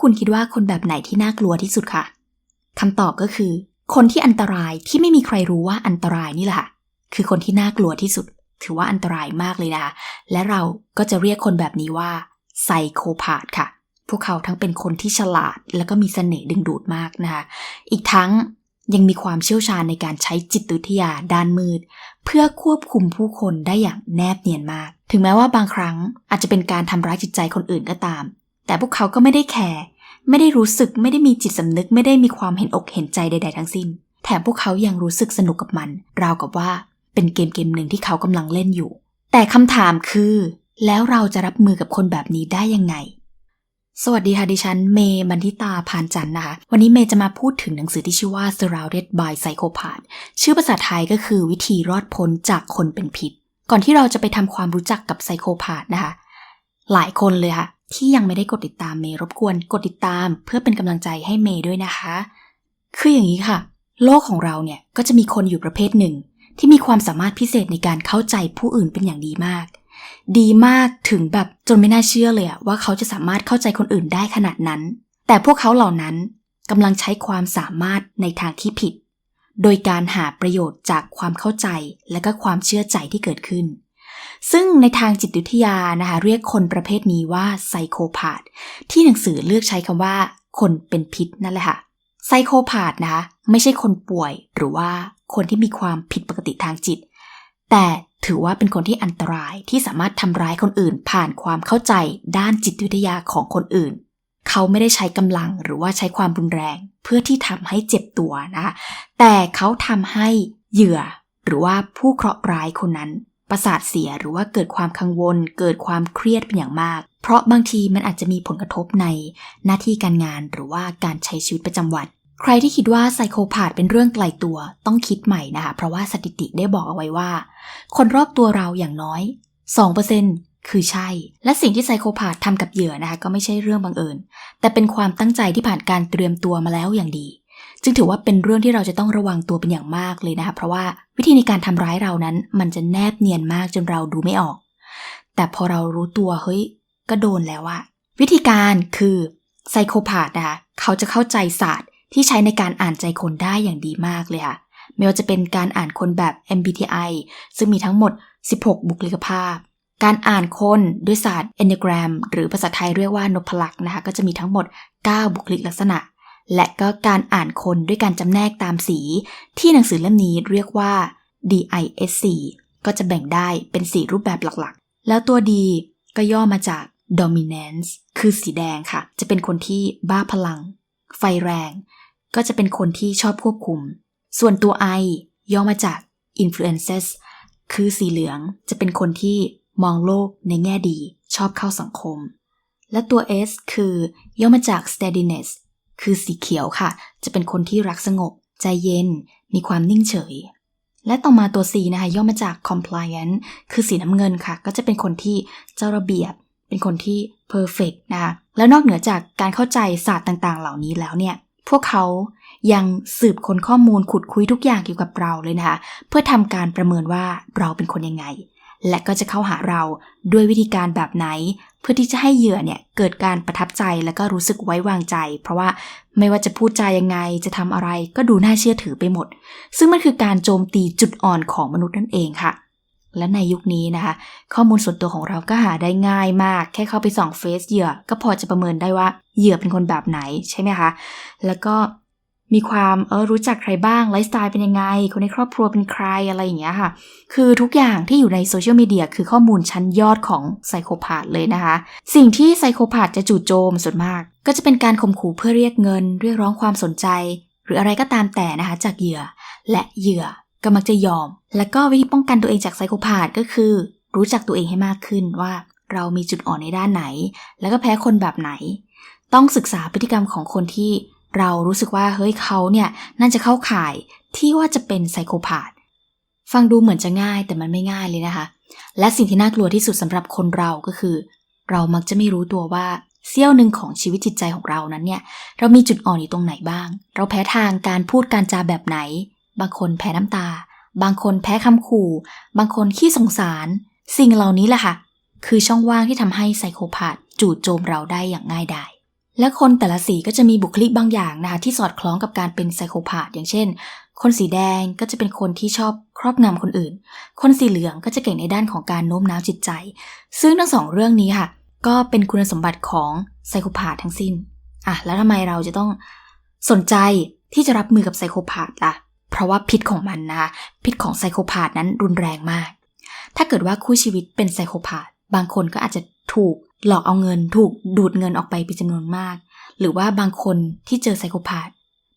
คุณคิดว่าคนแบบไหนที่น่ากลัวที่สุดคะคำตอบก็คือ คนที่อันตรายที่ไม่มีใครรู้ว่าอันตรายนี่แหละค่ะคือคนที่น่ากลัวที่สุด ถือว่าอันตรายมากเลยนะคะและเราก็จะเรียกคนแบบนี้ว่าไซโคพาธค่ะ พวกเขาทั้งเป็นคนที่ฉลาด แล้วก็มีเสน่ห์ดึงดูดมากนะคะอีกทั้งยังมีความเชี่ยวชาญในการใช้จิตวิทยาด้านมืด เพื่อควบคุมผู้คนได้อย่างแนบเนียนมาก ถึงแม้ว่าบางครั้งอาจจะเป็นการทำร้ายจิตใจคนอื่นก็ตาม แต่พวกเขาก็ไม่ได้แคร์ไม่ได้รู้สึกไม่ได้มีจิตสำนึกไม่ได้มีความเห็นอกเห็นใจใด ๆ ทั้งสิ้น แถมพวกเขายังรู้สึกสนุกกับมัน ราวกับว่าเป็นเกมเกมหนึ่งที่เขากำลังเล่นอยู่ แต่คำถามคือ แล้วเราจะรับมือกับคนแบบนี้ได้ยังไง สวัสดีค่ะดิฉัน เมย์บันทิตาพานจันนะคะ วันนี้เมย์จะมาพูดถึงหนังสือที่ชื่อว่า Surrounded by Psychopath ชื่อภาษาไทยก็คือวิธีรอดพ้นจากคนเป็นพิษ ก่อนที่เราจะไปทำความรู้จักกับไซโคพาธนะคะ หลายคนเลยค่ะ ที่ยังไม่ได้กดติดตามเมย์รบกวนกดติดตามเพื่อเป็นกำลังใจให้เมย์ด้วยนะคะ คืออย่างนี้ค่ะ โลกของเราเนี่ยก็จะมีคนอยู่ประเภทหนึ่ง ที่มีความสามารถพิเศษในการเข้าใจผู้อื่นเป็นอย่างดีมาก ดีมากถึงแบบจนไม่น่าเชื่อเลยว่าเขาจะสามารถเข้าใจคนอื่นได้ขนาดนั้น แต่พวกเขาเหล่านั้นกำลังใช้ความสามารถในทางที่ผิด โดยการหาประโยชน์จากความเข้าใจและก็ความเชื่อใจที่เกิดขึ้น ซึ่งในทางจิตวิทยานะคะเรียกคนประเภทนี้ว่าไซโคพาธที่หนังสือเลือกใช้คำว่า คนเป็นพิษนั่นแหละค่ะไซโคพาธนะคะไม่ใช่คนป่วยหรือว่าคนที่มีความผิดปกติทางจิต แต่ถือว่าเป็นคนที่อันตรายที่สามารถทำร้ายคนอื่น ผ่านความเข้าใจด้านจิตวิทยาของคนอื่น เขาไม่ได้ใช้กำลังหรือว่าใช้ความรุนแรง เพื่อที่ทำให้เจ็บตัวนะคะแต่เขาทำให้เหยื่อ หรือว่าผู้เคราะห์ร้ายคนนั้น ประสาทเสียหรือว่าเกิดความกังวล เกิดความเครียดเป็นอย่างมาก เพราะบางทีมันอาจจะมีผลกระทบในหน้าที่การงานหรือว่าการใช้ชีวิตประจำวัน ใครที่คิดว่าไซโคพาธเป็นเรื่องไกลตัวต้องคิดใหม่นะคะ เพราะว่าสถิติได้บอกเอาไว้ว่า คนรอบตัวเราอย่างน้อย 2%คือใช่ และสิ่งที่ไซโคพาธทำกับเหยื่อนะคะก็ไม่ใช่เรื่องบังเอิญ แต่เป็นความตั้งใจที่ผ่านการเตรียมตัวมาแล้วอย่างดี จึงถือว่าเป็นเรื่องที่เราจะต้องระวังตัวเป็นอย่างมากเลยนะคะเพราะว่าวิธีในการทำร้ายเรานั้น มันจะแนบเนียนมากจนเราดูไม่ออก แต่พอเรารู้ตัวเฮ้ยก็โดนแล้วอะวิธีการคือไซโคพาธนะคะเขาจะเข้าใจศาสตร์ที่ใช้ในการอ่านใจคนได้อย่างดีมากเลยค่ะไม่ว่าจะเป็นการอ่านคนแบบ MBTI ซึ่งมีทั้งหมด 16 บุคลิกภาพ การอ่านคนด้วยศาสตร์ Enneagram หรือภาษาไทยเรียกว่านพลักษ์นะคะก็จะมีทั้งหมด 9 บุคลิกลักษณะ และก็การอ่านคนด้วยการจำแนกตามสี ที่หนังสือเล่มนี้เรียกว่า DISC ก็จะแบ่งได้เป็น4รูปแบบหลักๆ แล้วตัว D ก็ย่อมาจาก Dominance คือสีแดงค่ะ จะเป็นคนที่บ้าพลัง ไฟแรง ก็จะเป็นคนที่ชอบควบคุม ส่วนตัว I ย่อมาจาก Influences คือสีเหลืองจะเป็นคนที่มองโลกในแง่ดี ชอบเข้าสังคม และตัว S คือย่อมาจาก steadiness คือสีเขียวค่ะ จะเป็นคนที่รักสงบ ใจเย็น มีความนิ่งเฉย และต่อมาตัว C นะคะ ย่อมาจาก compliant คือสีน้ำเงินค่ะ ก็จะเป็นคนที่เจ้าระเบียบ เป็นคนที่ perfect นะคะแล้วนอกเหนือจากการเข้าใจศาสตร์ต่างๆ เหล่านี้แล้วเนี่ย พวกเขายังสืบค้นข้อมูลขุดคุยทุกอย่างเกี่ยวกับเราเลยนะคะ เพื่อทำการประเมินว่าเราเป็นคนยังไง และก็จะเข้าหาเราด้วยวิธีการแบบไหน เพื่อที่จะให้เหยื่อเนี่ยเกิดการประทับใจและก็รู้สึกไว้วางใจ เพราะว่าไม่ว่าจะพูดจายังไงจะทำอะไรก็ดูน่าเชื่อถือไปหมด ซึ่งมันคือการโจมตีจุดอ่อนของมนุษย์นั่นเองค่ะ และในยุคนี้นะคะ ข้อมูลส่วนตัวของเราก็หาได้ง่ายมาก แค่เข้าไปส่องเฟซเหยื่อ ก็พอจะประเมินได้ว่าเหยื่อเป็นคนแบบไหนใช่ไหมคะแล้วก็ มีความเออรู้จักใครบ้างไลฟ์สไตล์เป็นยังไง คนในครอบครัวเป็นใครอะไรอย่างเงี้ยค่ะ คือทุกอย่างที่อยู่ในโซเชียลมีเดียคือข้อมูลชั้นยอดของไซโคพาธเลยนะคะ สิ่งที่ไซโคพาธจะจู่โจมส่วนมาก ก็จะเป็นการข่มขู่เพื่อเรียกเงิน เรียกร้องความสนใจ หรืออะไรก็ตามแต่นะคะ จากเหยื่อ และเหยื่อก็มักจะยอม และก็วิธีป้องกันตัวเองจากไซโคพาธก็คือ รู้จักตัวเองให้มากขึ้นว่า เรามีจุดอ่อนในด้านไหน แล้วก็แพ้คนแบบไหน ต้องศึกษาพฤติกรรมของคนที่ เรารู้สึกว่าเฮ้ยเขาเนี่ยน่าจะเข้าข่ายที่ว่าจะเป็นไซโคพาธฟังดูเหมือนจะง่ายแต่มันไม่ง่ายเลยนะคะ และสิ่งที่น่ากลัวที่สุดสำหรับคนเราก็คือ เรามักจะไม่รู้ตัวว่าเสี้ยวหนึ่งของชีวิตจิตใจของเรานั้นเนี่ยเรามีจุดอ่อนอยู่ตรงไหนบ้าง เราแพ้ทางการพูดการจาแบบไหน บางคนแพ้น้ำตา บางคนแพ้คำขู่ บางคนขี้สงสาร สิ่งเหล่านี้แหละค่ะ คือช่องว่างที่ทำให้ไซโคพาธจู่โจมเราได้อย่างง่ายดาย และคนแต่ละสีก็จะมีบุคลิกบางอย่างนะคะที่สอดคล้องกับการเป็นไซโคพาธอย่างเช่น คนสีแดงก็จะเป็นคนที่ชอบครอบงำคนอื่น คนสีเหลืองก็จะเก่งในด้านของการโน้มน้าวจิตใจ ซึ่งทั้งสองเรื่องนี้ค่ะ ก็เป็นคุณสมบัติของไซโคพาธทั้งสิ้นอะแล้วทำไมเราจะต้องสนใจที่จะรับมือกับไซโคพาธล่ะ เพราะว่าพิษของมันนะคะพิษของไซโคพาธนั้นรุนแรงมาก ถ้าเกิดว่าคู่ชีวิตเป็นไซโคพาธบางคนก็อาจจะถูก หลอกเอาเงินถูกดูดเงินออกไปเป็นจำนวนมาก หรือว่าบางคนที่เจอไซโคพาธ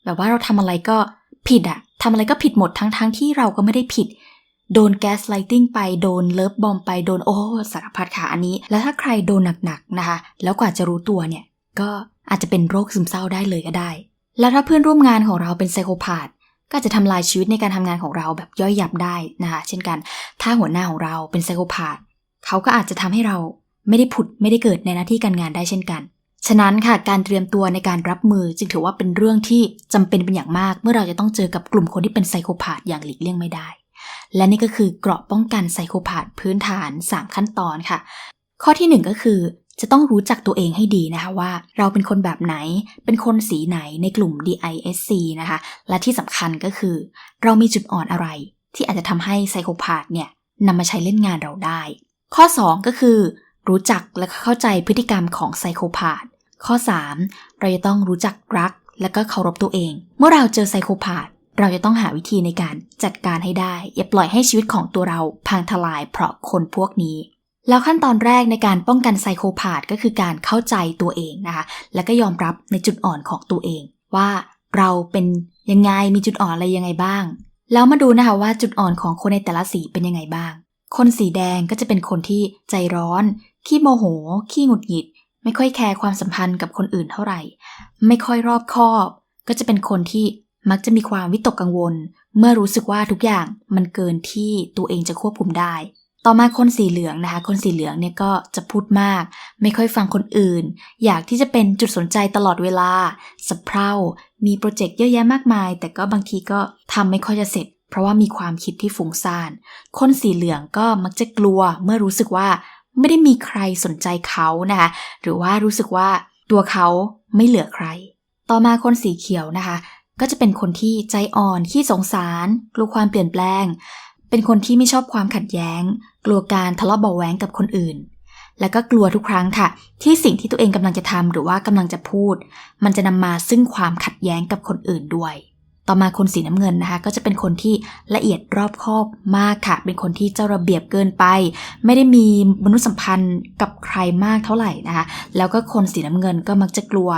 แบบว่าเราทำอะไรก็ผิดอะทำอะไรก็ผิดหมดทั้งๆทที่เราก็ไม่ได้ผิด โดนแก๊สไลติงไปโดนเลิฟบอมไปโดนโอ้สารพัดค่ะอันนี้ แล้วถ้าใครโดนหนักๆนะคะ แล้วกว่าจะรู้ตัวเนี่ยก็อาจจะเป็นโรคซึมเศร้าได้เลยก็ได้ แล้วถ้าเพื่อนร่วมงานของเราเป็นไซโคพาธก็จจะทำลายชีวิตในการทำงานของเราแบบย่อยยับได้นะคะ เช่นกัน ถ้าหัวหน้าของเราเป็นไซโคพาธเขาก็อาจจะทำให้เรา ไม่ได้ผุดไม่ได้เกิดในหน้าที่การงานได้เช่นกัน ฉะนั้นค่ะการเตรียมตัวในการรับมือจึงถือว่าเป็นเรื่องที่จำเป็นเป็นอย่างมาก เมื่อเราจะต้องเจอกับกลุ่มคนที่เป็นไซโคพาธอย่างหลีกเลี่ยงไม่ได้ และนี่ก็คือเกราะป้องกันไซโคพาธพื้นฐาน 3 ขั้นตอนค่ะ ข้อที่ 1 ก็คือจะต้องรู้จักตัวเองให้ดีนะคะว่า เราเป็นคนแบบไหน เป็นคนสีไหนในกลุ่ม DISC นะคะ และที่สำคัญก็คือ เรามีจุดอ่อนอะไร ที่อาจจะทำให้ไซโคพาธเนี่ยนำมาใช้เล่นงานเราได้ ข้อ 2 ก็คือ รู้จักและเข้าใจพฤติกรรมของไซโคพาธข้อ 3 เราจะต้องรู้จักรักและก็เคารพตัวเอง เมื่อเราเจอไซโคพาธเราจะต้องหาวิธีในการจัดการให้ได้ อย่าปล่อยให้ชีวิตของตัวเราพังทลายเพราะคนพวกนี้ แล้วขั้นตอนแรกในการป้องกันไซโคพาธก็คือการเข้าใจตัวเองนะคะ และก็ยอมรับในจุดอ่อนของตัวเอง ว่าเราเป็นยังไงมีจุดอ่อนอะไรยังไงบ้าง แล้วมาดูนะคะว่าจุดอ่อนของคนในแต่ละสีเป็นยังไงบ้าง คนสีแดงก็จะเป็นคนที่ใจร้อน ขี้โมโห ขี้หงุดหงิด ไม่ค่อยแคร์ความสัมพันธ์กับคนอื่นเท่าไหร่ ไม่ค่อยรอบคอบ ก็จะเป็นคนที่มักจะมีความวิตกกังวล เมื่อรู้สึกว่าทุกอย่างมันเกินที่ตัวเองจะควบคุมได้ ต่อมาคนสีเหลืองนะคะ คนสีเหลืองเนี่ยก็จะพูดมาก ไม่ค่อยฟังคนอื่น อยากที่จะเป็นจุดสนใจตลอดเวลาสะเพร่า มีโปรเจกต์เยอะแยะมากมาย แต่ก็บางทีก็ทำไม่ค่อยจะเสร็จ เพราะว่ามีความคิดที่ฟุ้งซ่าน คนสีเหลืองก็มักจะกลัวเมื่อรู้สึกว่า ไม่ได้มีใครสนใจเขานะคะ หรือว่ารู้สึกว่าตัวเขาไม่เหลือใคร ต่อมาคนสีเขียวนะคะ ก็จะเป็นคนที่ใจอ่อนขี้สงสาร กลัวความเปลี่ยนแปลง เป็นคนที่ไม่ชอบความขัดแย้ง กลัวการทะเลาะเบาแหวงกับคนอื่น แล้วก็กลัวทุกครั้งค่ะ ที่สิ่งที่ตัวเองกำลังจะทำหรือว่ากำลังจะพูด มันจะนำมาซึ่งความขัดแย้งกับคนอื่นด้วย ต่อมาคนสีน้ำเงินนะคะ ก็จะเป็นคนที่ละเอียดรอบคอบมากค่ะ เป็นคนที่เจ้าระเบียบเกินไป ไม่ได้มีมนุษยสัมพันธ์กับใครมากเท่าไหร่นะคะ แล้วก็คนสีน้ำเงินก็มักจะกลัว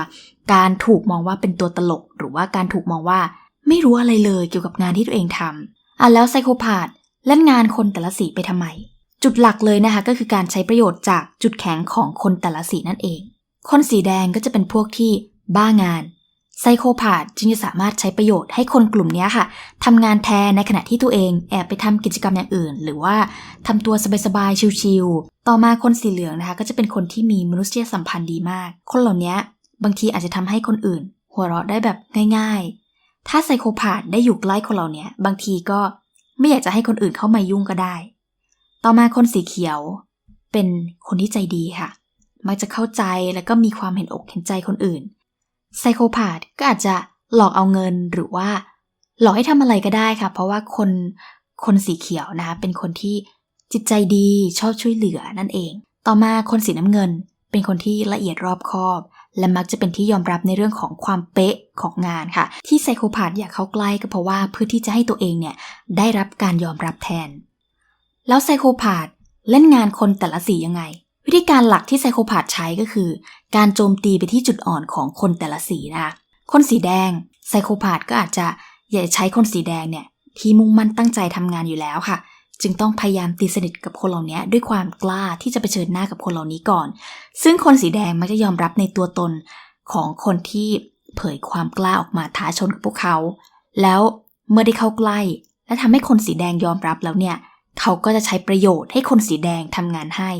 การถูกมองว่าเป็นตัวตลก หรือว่าการถูกมองว่าไม่รู้อะไรเลยเกี่ยวกับงานที่ตัวเองทำอะแล้วไซโคพาธเล่นงานคนแต่ละสีไปทำไม จุดหลักเลยนะคะ ก็คือการใช้ประโยชน์จากจุดแข็งของคนแต่ละสีนั่นเอง คนสีแดงก็จะเป็นพวกที่บ้างาน ไซโคพาธจึงจะสามารถใช้ประโยชน์ให้คนกลุ่มนี้ค่ะทำงานแทนในขณะที่ตัวเองแอบไปทำกิจกรรมอย่างอื่น หรือว่าทำตัวสบายๆชิวๆต่อมาคนสีเหลืองนะคะ ก็จะเป็นคนที่มีมนุษยสัมพันธ์ดีมาก คนเหล่านี้บางทีอาจจะทำให้คนอื่น หัวเราะได้แบบง่าย ๆ ถ้าไซโคพาธได้อยู่ใกล้คนเหล่านี้บางทีก็ไม่อยากจะให้คนอื่นเข้ามายุ่งก็ได้ ต่อมาคนสีเขียว เป็นคนที่ใจดีค่ะ มักจะเข้าใจแล้วก็มีความเห็นอกเห็นใจคนอื่น ไซโคพาธก็อาจจะหลอกเอาเงินหรือว่า หลอกให้ทำอะไรก็ได้ค่ะ เพราะว่าคนคนสีเขียวนะคะเป็นคนที่จิตใจดีชอบช่วยเหลือนั่นเอง ต่อมาคนสีน้ำเงิน เป็นคนที่ละเอียดรอบคอบ และมักจะเป็นที่ยอมรับในเรื่องของความเป๊ะของงานค่ะ ที่ไซโคพาธอยากเข้าใกล้ก็เพราะว่าเพื่อที่จะให้ตัวเองเนี่ยได้รับการยอมรับแทน แล้วไซโคพาธเล่นงานคนแต่ละสียังไง วิธีการหลักที่ไซโคพาธใช้ก็คือ การโจมตีไปที่จุดอ่อนของคนแต่ละสีนะคะคนสีแดงไซโคพาธก็อาจจะอยากใช้คนสีแดงเนี่ยที่มุ่งมั่นตั้งใจทำงานอยู่แล้วค่ะ จึงต้องพยายามตีสนิทกับคนเหล่านี้ด้วยความกล้าที่จะไปเชิญหน้ากับคนเหล่านี้ก่อน ซึ่งคนสีแดงมักจะยอมรับในตัวตนของคนที่เผยความกล้าออกมาท้าชนกับพวกเขา แล้วเมื่อได้เข้าใกล้ และทำให้คนสีแดงยอมรับแล้วเนี่ย เขาก็จะใช้ประโยชน์ให้คนสีแดงทำงานให้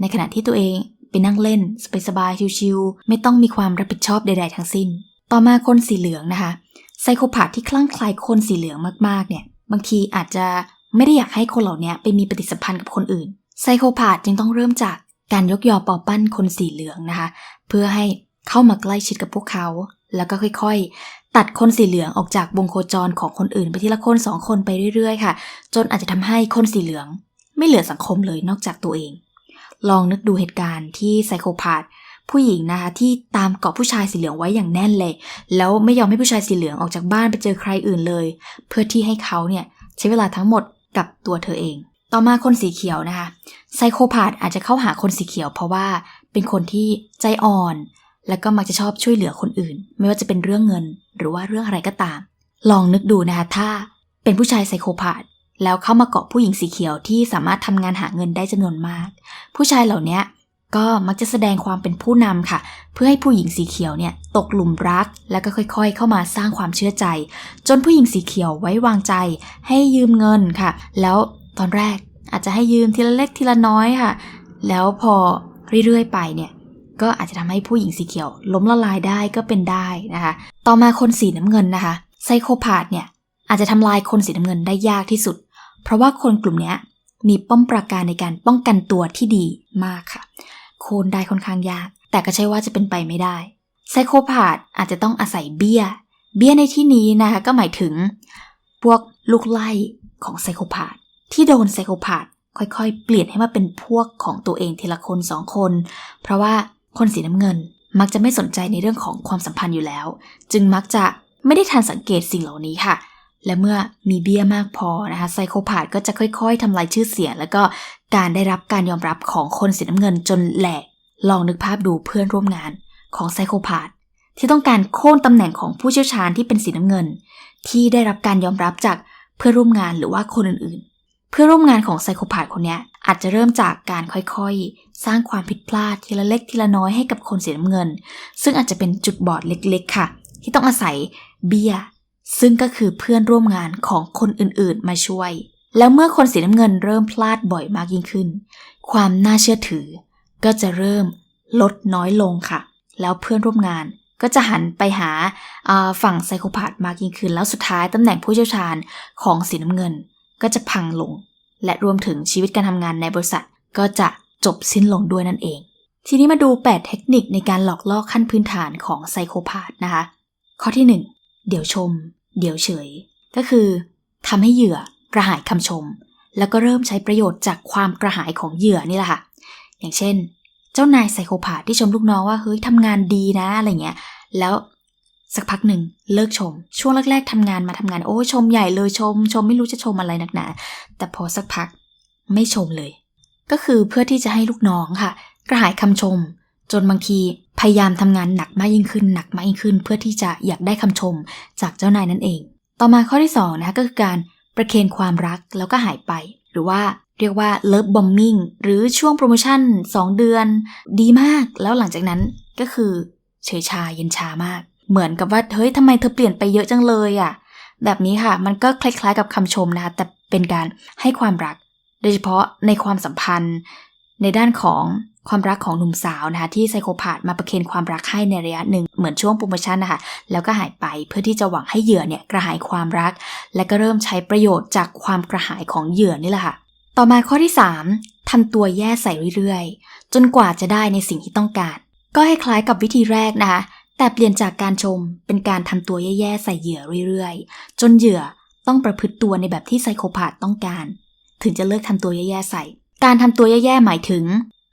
ในขณะที่ตัวเองไปนั่งเล่นสบายๆชิวๆไม่ต้องมีความรับผิดชอบใด ๆ ทั้งสิ้น ต่อมาคนสีเหลืองนะคะไซโคพาธที่คลั่งไคล้คนสีเหลืองมากๆเนี่ยบางทีอาจจะไม่ได้อยากให้คนเหล่านี้ไปมีปฏิสัมพันธ์กับคนอื่นไซโคพาธจึงต้องเริ่มจากการยกยอปอปั้นคนสีเหลืองนะคะ เพื่อให้เข้ามาใกล้ชิดกับพวกเขา แล้วก็ค่อยๆ ตัดคนสีเหลืองออกจากวงโคจรของคนอื่น ไปทีละคนสองคนไปเรื่อยๆ ค่ะ จนอาจจะทำให้คนสีเหลือง ไม่เหลือสังคมเลยนอกจากตัวเอง ลองนึกดูเหตุการณ์ที่ไซโคพาธผู้หญิงนะคะที่ตามเกาะผู้ชายสีเหลืองไว้อย่างแน่นเลย แล้วไม่ยอมให้ผู้ชายสีเหลืองออกจากบ้านไปเจอใครอื่นเลย เพื่อที่ให้เขาเนี่ยใช้เวลาทั้งหมดกับตัวเธอเอง ต่อมาคนสีเขียวนะคะไซโคพาธอาจจะเข้าหาคนสีเขียว เพราะว่าเป็นคนที่ใจอ่อน แล้วก็มักจะชอบช่วยเหลือคนอื่น ไม่ว่าจะเป็นเรื่องเงินหรือว่าเรื่องอะไรก็ตาม ลองนึกดูนะคะถ้าเป็นผู้ชายไซโคพาธ แล้วเข้ามาเกาะผู้หญิงสีเขียวที่สามารถทำงานหาเงินได้จำนวนมาก ผู้ชายเหล่านี้ก็มักจะแสดงความเป็นผู้นำค่ะ เพื่อให้ผู้หญิงสีเขียวเนี่ยตกหลุมรัก แล้วก็ค่อยๆ เข้ามาสร้างความเชื่อใจ จนผู้หญิงสีเขียวไว้วางใจ ให้ยืมเงินค่ะ แล้วตอนแรกอาจจะให้ยืมทีละเล็กทีละน้อยค่ะ แล้วพอเรื่อยๆไปเนี่ยก็อาจจะทำให้ผู้หญิงสีเขียว ล้มละลายได้ก็เป็นได้นะคะ ต่อมาคนสีน้ำเงินนะคะไซโคพาธเนี่ยอาจจะทำลายคนสีน้ำเงินได้ยากที่สุด เพราะว่าคนกลุ่มนี้มีป้อมปราการในการป้องกันตัวที่ดีมากค่ะ โคนได้ค่อนข้างยาก แต่ก็ใช่ว่าจะเป็นไปไม่ได้ ไซโคพาธอาจจะต้องอาศัยเบี้ย เบี้ยในที่นี้นะคะก็หมายถึง พวกลูกไล่ของไซโคพาธที่โดนไซโคพาธค่อยๆ เปลี่ยนให้มาเป็นพวกของตัวเองทีละคนสองคน เพราะว่าคนสีน้ำเงินมักจะไม่สนใจในเรื่องของความสัมพันธ์อยู่แล้ว จึงมักจะไม่ได้ทันสังเกตสิ่งเหล่านี้ค่ะ และเมื่อมีเบี้ยมากพอนะคะไซโคพาธก็จะค่อยๆทำลายชื่อเสียง แล้วก็การได้รับการยอมรับของคนสีน้ำเงินจนแหลก ลองนึกภาพดูเพื่อนร่วมงานของไซโคพาธที่ต้องการโค่นตำแหน่งของผู้เชี่ยวชาญที่เป็นสีน้ำเงิน ที่ได้รับการยอมรับจากเพื่อนร่วมงานหรือว่าคนอื่นๆ เพื่อนร่วมงานของไซโคพาธคนนี้อาจจะเริ่มจากการค่อยๆ สร้างความผิดพลาดทีละเล็กทีละน้อยให้กับคนสีน้ำเงิน ซึ่งอาจจะเป็นจุดบอดเล็กๆ ค่ะ ที่ต้องอาศัยเบียร์ ซึ่งก็คือเพื่อนร่วมงานของคนอื่นๆ มาช่วย แล้วเมื่อคนสีน้ำเงินเริ่มพลาดบ่อยมากยิ่งขึ้น ความน่าเชื่อถือ ก็จะเริ่มลดน้อยลงค่ะ แล้วเพื่อนร่วมงานก็จะหันไปหาฝั่งไซโคพาธมากยิ่งขึ้น แล้วสุดท้ายตำแหน่งผู้เชี่ยวชาญของสีน้ำเงินก็จะพังลง และรวมถึงชีวิตการทำงานในบริษัท ก็จะจบสิ้นลงด้วยนั่นเอง ทีนี้มาดู 8 เทคนิคในการหลอกล่อขั้นพื้นฐานของไซโคพาธนะคะ ข้อที่ 1 เดี๋ยวชม เดี๋ยวเฉย ก็คือทำให้เหยื่อกระหายคำชม แล้วก็เริ่มใช้ประโยชน์จากความกระหายของเหยื่อนี่แหละค่ะ อย่างเช่น เจ้านายไซโคพาธที่ชมลูกน้องว่าเฮ้ยทำงานดีนะอะไรเงี้ย แล้วสักพักหนึ่งเลิกชม ช่วงแรก ๆทำงานมาทำงานโอ้ชมใหญ่เลยชม ชมไม่รู้จะชมอะไรนักหนาแต่พอสักพักไม่ชมเลย ก็คือเพื่อที่จะให้ลูกน้องค่ะ กระหายคำชม จนบางทีพยายามทำงานหนักมากยิ่งขึ้นหนักมากยิ่งขึ้น เพื่อที่จะอยากได้คำชมจากเจ้านายนั่นเอง ต่อมาข้อที่2นะคะก็คือการประเคนความรักแล้วก็หายไป หรือว่าเรียกว่าเลิฟบอมมิงหรือช่วงโปรโมชั่น 2 เดือน ดีมาก แล้วหลังจากนั้นก็คือเฉยชาเย็นชามาก เหมือนกับว่าเฮ้ยทำไมเธอเปลี่ยนไปเยอะจังเลยอะ่ะแบบนี้ค่ะมันก็คล้ายๆกับคำชมนะคะแต่เป็นการให้ความรัก โดยเฉพาะในความสัมพันธ์ ในด้านของ ความรักของหนุ่มสาวนะคะที่ไซโคพาธมาประเคนความรักให้ในระยะหนึ่งเหมือนช่วงโปรโมชั่นนะคะแล้วก็หายไปเพื่อที่จะหวังให้เหยื่อเนี่ยกระหายความรัก และก็เริ่มใช้ประโยชน์จากความกระหายของเหยื่อนี่แหละค่ะ ต่อมาข้อที่ 3ทำตัวแย่ใส่เรื่อยๆ จนกว่าจะได้ในสิ่งที่ต้องการ ก็คล้ายๆกับวิธีแรกนะคะแต่เปลี่ยนจากการชมเป็นการทำตัวแย่ๆใส่เหยื่อเรื่อยๆ จนเหยื่อต้องประพฤติตัวในแบบที่ไซโคพาธต้องการ ถึงจะเลิกทำตัวแย่ๆใส่ การทำตัวแย่ๆหมายถึง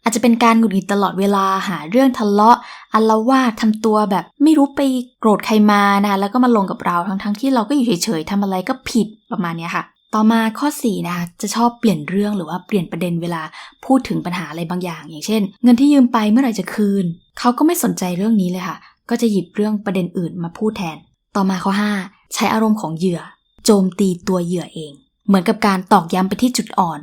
อาจจะเป็นการหงุดหงิดตลอดเวลาหาเรื่องทะเลาะอัลวาดทำตัวแบบไม่รู้ไปโกรธใครมานะคะแล้วก็มาลงกับเราทั้งๆที่เราก็อยู่เฉยๆทำอะไรก็ผิดประมาณนี้ค่ะ ต่อมาข้อ4นะคะจะชอบเปลี่ยนเรื่องหรือว่าเปลี่ยนประเด็นเวลาพูดถึงปัญหาอะไรบางอย่าง อย่างเช่น เงินที่ยืมไปเมื่อไหร่จะคืนเขาก็ไม่สนใจเรื่องนี้เลยค่ะ ก็จะหยิบเรื่องประเด็นอื่นมาพูดแทน ต่อมาข้อ 5 ใช้อารมณ์ของเหยื่อ โจมตีตัวเหยื่อเอง เหมือนกับการตอกย้ำไปที่จุดอ่อน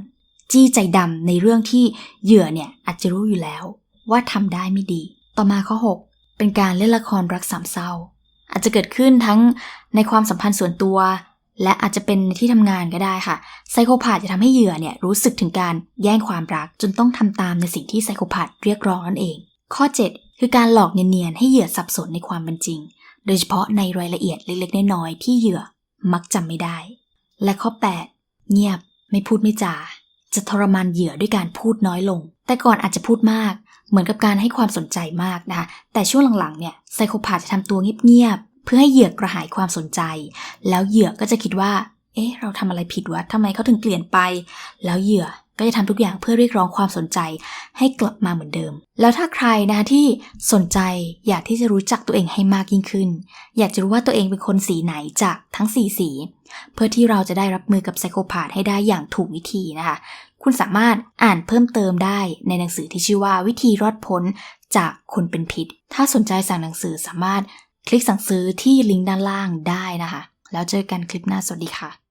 จี้ใจดำในเรื่องที่เหยื่อเนี่ยอาจจะรู้อยู่แล้ว ว่าทำได้ไม่ดี ต่อมาข้อ 6 เป็นการเล่นละครรักสามเศร้า อาจจะเกิดขึ้นทั้งในความสัมพันธ์ส่วนตัว และอาจจะเป็นในที่ทำงานก็ได้ค่ะ ไซโคพาธจะทำให้เหยื่อเนี่ยรู้สึกถึงการแย่งความรักจนต้องทำตามในสิ่งที่ไซโคพาธเรียกร้องนั่นเอง ข้อ 7 คือการหลอกเนียนๆให้เหยื่อสับสนในความเป็นจริง โดยเฉพาะในรายละเอียดเล็กๆน้อยๆที่เหยื่อมักจำไม่ได้ และข้อ 8 เงียบไม่พูดไม่จา จะทรมานเหยื่อด้วยการพูดน้อยลง แต่ก่อนอาจจะพูดมาก เหมือนกับการให้ความสนใจมากนะคะ แต่ช่วงหลังๆ เนี่ย ไซโคพาจะทำตัวเงียบๆ เพื่อให้เหยื่อกระหายความสนใจ แล้วเหยื่อก็จะคิดว่า เอ๊ะ เราทำอะไรผิดวะทำไมเขาถึงเปลี่ยนไป แล้วเหยื่อ ก็จะทำทุกอย่างเพื่อเรียกร้องความสนใจให้กลับมาเหมือนเดิม แล้วถ้าใครนะคะที่สนใจอยากที่จะรู้จักตัวเองให้มากยิ่งขึ้น อยากจะรู้ว่าตัวเองเป็นคนสีไหนจากทั้งสีสี เพื่อที่เราจะได้รับมือกับไซโคพาธให้ได้อย่างถูกวิธีนะคะ คุณสามารถอ่านเพิ่มเติมได้ในหนังสือที่ชื่อว่าวิธีรอดพ้นจากคนเป็นพิษ ถ้าสนใจสั่งหนังสือสามารถคลิกสั่งซื้อที่ลิงก์ด้านล่างได้นะคะ แล้วเจอกันคลิปหน้าสวัสดีค่ะ